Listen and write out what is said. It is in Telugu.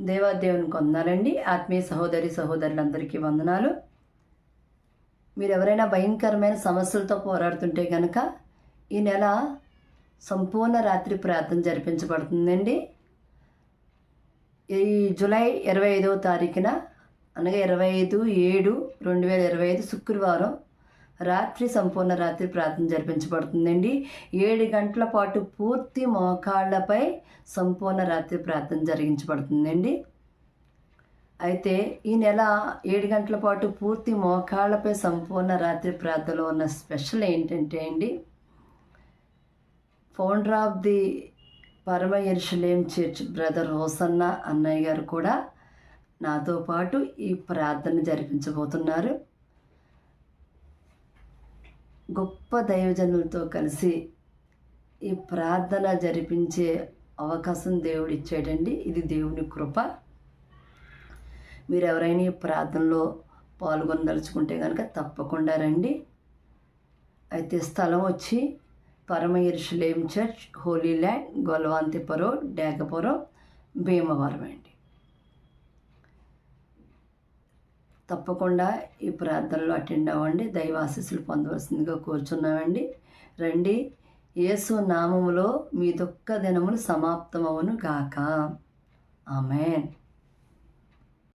దేవాదేవుని కొందాలండి. ఆత్మీయ సహోదరి సహోదరులందరికీ వందనాలు. మీరు ఎవరైనా భయంకరమైన సమస్యలతో పోరాడుతుంటే కనుక ఈ నెల సంపూర్ణ రాత్రి ప్రార్థన జరిపించబడుతుందండి. ఈ జూలై ఇరవై ఐదవ తారీఖున అనగా ఇరవై ఐదు ఏడు రెండు వేల ఇరవై ఐదు శుక్రవారం రాత్రి సంపూర్ణ రాత్రి ప్రార్థన జరిపించబడుతుందండి. ఏడు గంటల పాటు పూర్తి మోకాళ్ళపై సంపూర్ణ రాత్రి ప్రార్థన జరిగించబడుతుందండి. అయితే ఈ నెల ఏడు గంటల పాటు పూర్తి మోకాళ్ళపై సంపూర్ణ రాత్రి ప్రార్థనలో ఉన్న స్పెషల్ ఏంటంటే అండి ఫౌండర్ ఆఫ్ ది పరమ ఎరుషలేం చర్చ్ బ్రదర్ హోసన్న అన్నయ్య గారు కూడా నాతో పాటు ఈ ప్రార్థన జరిపించబోతున్నారు. గొప్ప దైవజనులతో కలిసి ఈ ప్రార్థన జరిపించే అవకాశం దేవుడు ఇచ్చాడండి. ఇది దేవుని కృప. మీరు ఎవరైనా ఈ ప్రార్థనలో పాల్గొనదలుచుకుంటే కనుక తప్పకుండా రండి. అయితే స్థలం వచ్చి పరమ ఇరుషులేం చర్చ్ హోలీ ల్యాండ్ గొలవాంతిపురం డేగపురం భీమవరం అండి. తప్పకుండా ఈ ప్రార్థనలో అటెండ్ అవ్వండి దైవాశీస్సులు పొందవలసిందిగా కోరుచున్నామండి. రండి యేసు నామములో మీ దుఃఖ దినములు సమాప్తమవును గాక. ఆమెన్.